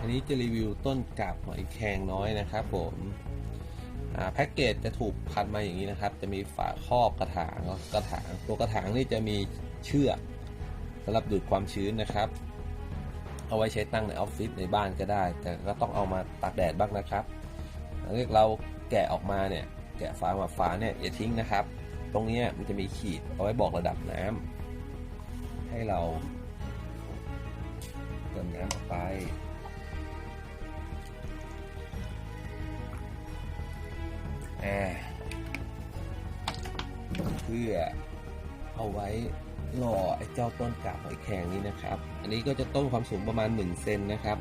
อันนี้จะรีวิวต้นกาบหอยแครงน้อยนะครับผมแพ็กเกจจะถูกพันมาอย่างนี้นะครับ จะมีฝาครอบกระถางกระถางตัวกระถางนี่จะมีเชือกสำหรับดูดความชื้นนะครับ เอาไว้ใช้ตั้งในออฟฟิศในบ้านก็ได้ แต่ก็ต้องเอามาตากแดดบ้างนะครับหลังจากเราแกะออกมาเนี่ยแกะฝามาฝาเนี่ยอย่าทิ้งนะครับ ตรงนี้มันจะมีขีดเอาไว้บอกระดับน้ำให้เราเติมน้ำเข้าไป เพื่อเอาไว้รอไอ้เจ้าต้นกาบหอยแครงนี้นะครับ อันนี้ก็จะต้นความสูงประมาณ1เซนนะครับ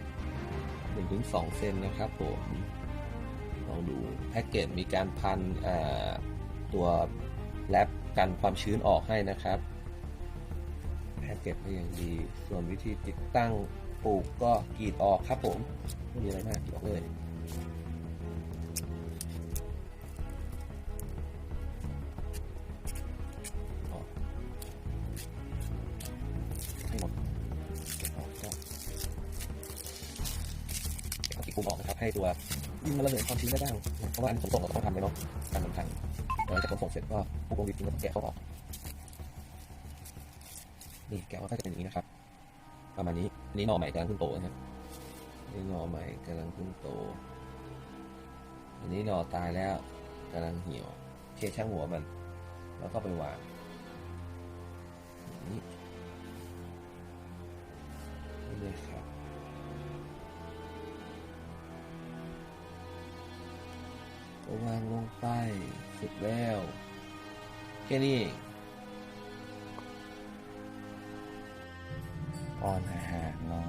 1ถึง2เซนนะครับผมลองดูแพ็กเกจมีการพันตัวแรปกันความชื้นออกให้นะครับแพ็กเกจเป็นอย่างดี ส่วนวิธีติดตั้งปลูกก็กรีดออกครับผมไม่มีอะไรมากกรีดออกเลย เก็บเอาที่คุมออกนะครับให้ตัวยิงมันระเหยความชื้นได้บ้างเพราะว่าอันขนส่งเราต้องทำไปเนาะการนำทางหลังจากขนส่งเสร็จก็ผู้กองวิทย์ก็แกะเขาออกนี่แกะว่าก็จะเป็นอย่างนี้นะครับประมาณนี้นนี้หน่อใหม่กำลังขึ้นโตนะครับนี่หน่อใหม่กำลังขึ้นโต อันนี้หน่อตายแล้วกำลังเหี่ยวเคช่างหัวมัน แล้วก็ไปวางอย่างนี้นี่ครับ ก็วางลงไปสุดแล้ว แค่นี้เองอ่อนห่างนอน